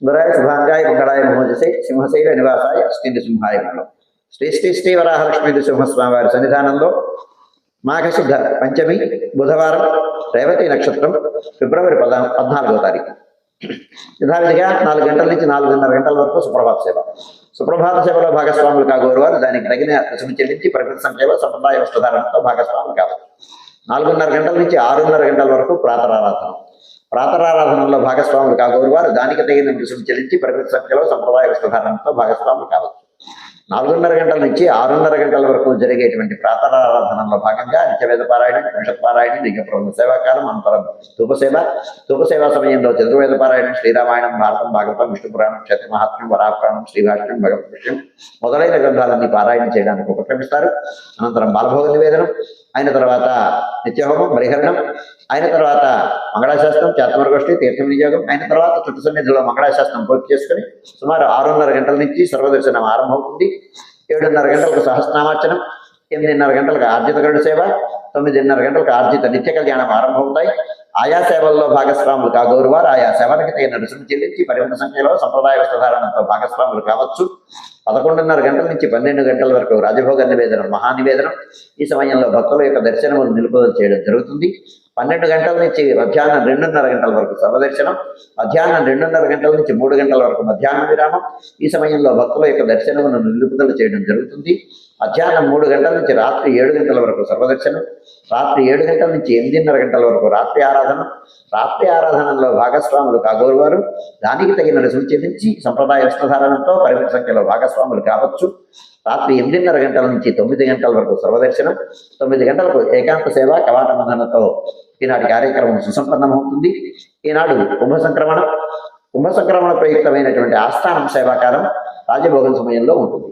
సుందరాయ శుభాంగాయ మంగళాయ మహోజసే సింహశైల నివాసాయ శ్రీ సింహాయ మంగళం. శ్రీ శ్రీ శ్రీ వరాహలక్ష్మీ నృసింహస్వామి వారి సన్నిధానంలో మాఘశుద్ధ పంచమి బుధవారం రేవతి నక్షత్రం ఫిబ్రవరి పద పద్నాలుగో తారీఖు. యథావిధిగా నాలుగు గంటల నుంచి నాలుగున్నర గంటల వరకు సుప్రభాత సేవ. సుప్రభాత సేవలో భాగస్వాములు కాగోరు వారు దానికి తగిన రుసుము చెల్లించి ప్రకృతి సంక్షేమ సంప్రదాయ వస్త్రధారణతో భాగస్వాములు కావాలి. నాలుగున్నర గంటల నుంచి ఆరున్నర గంటల వరకు ప్రాతరారాధన. ప్రాతరారాధనలో భాగస్వాములు కాగోరు వారు. దానికి తగిన రుసుము చెల్లించి ప్రకృతి సంఖ్యలో సంప్రదాయ వస్త్రధారణతో భాగస్వాములు కావచ్చు. నాలుగున్నర గంటల నుంచి ఆరున్నర గంటల వరకు జరిగేటువంటి ప్రాతరారాధనలో భాగంగా నిత్యవేద పారాయణం కృషత్ పారాయణం దిగ్గప్రభు సేవాకాలం అనంతరం ధూపసేవ ధూపసేవ సమయంలో చతుర్వేద పారాయణం శ్రీరామాయణం భారతం భాగవతం విష్ణు పురాణం క్షేత్ర మహాత్మ్యం వరాపురాణం శ్రీభాష్యం భగవద్విషయం మొదలైన గ్రంథాలన్నీ పారాయణం చేయడానికి ఉపక్రమిస్తారు. అనంతరం బాలభోగ నివేదనం అయిన తర్వాత నిత్యహోమం పరిహరణం అయిన తర్వాత మంగళాశాస్త్రం చాత్మరగోష్ఠి తీర్థ వినియోగం అయిన తర్వాత చుట్టు సన్నిధిలో మంగళాశాస్త్రం పూర్తి చేసుకుని సుమారు ఆరున్నర గంటల నుంచి సర్వదర్శనం ఆరంభమవుతుంది. ఏడున్నర గంటలకు సహస్రనామార్చనం ఎనిమిదిన్నర గంటలకు ఆర్జిత గరుడు సేవ తొమ్మిదిన్నర గంటలకు ఆర్జిత నిత్య కళ్యాణం ఆరంభమవుతాయి. ఆయా సేవల్లో భాగస్వాములు కాగోరువారు. ఆయా సేవలకి తగిన రుసుము చెల్లించి పరిమిత సంఖ్యలో సంప్రదాయ వస్త్రధారణతో భాగస్వాములు కావచ్చు. పదకొండున్నర గంటల నుంచి పన్నెండు గంటల వరకు రాజభోగ నివేదనం మహానివేదనం ఈ సమయంలో భక్తుల యొక్క దర్శనములు నిలుపుదల చేయడం జరుగుతుంది. పన్నెండు గంటల నుంచి మధ్యాహ్నం రెండున్నర గంటల వరకు సర్వదర్శనం మధ్యాహ్నం రెండున్నర గంటల నుంచి మూడు గంటల వరకు మధ్యాహ్నం విరామం. ఈ సమయంలో భక్తుల యొక్క దర్శనమును నిలుపుదల చేయడం జరుగుతుంది. మధ్యాహ్నం మూడు గంటల నుంచి రాత్రి ఏడు గంటల వరకు సర్వదర్శనం రాత్రి ఏడు గంటల నుంచి ఎనిమిదిన్నర గంటల వరకు రాత్రి ఆరాధన. రాత్రి ఆరాధనలో భాగస్వాములు కాగోరువారు. దానికి తగిన రుసుము చెల్లించి సంప్రదాయ వస్త్రధారణతో పరిమిత సంఖ్యలో భాగస్వాములు కావచ్చు. రాత్రి ఎనిమిదిన్నర గంటల నుంచి తొమ్మిది గంటల వరకు సర్వదర్శనం. తొమ్మిది గంటలకు ఏకాంత సేవ కవాట మదనతో ఈనాటి కార్యక్రమం సుసంపన్నమవుతుంది. ఈనాడు కుంభ సంక్రమణ కుంభ సంక్రమణ ప్రయుక్తమైనటువంటి ఆస్థానం సేవాకారం రాజభోగం సమయంలో ఉంటుంది.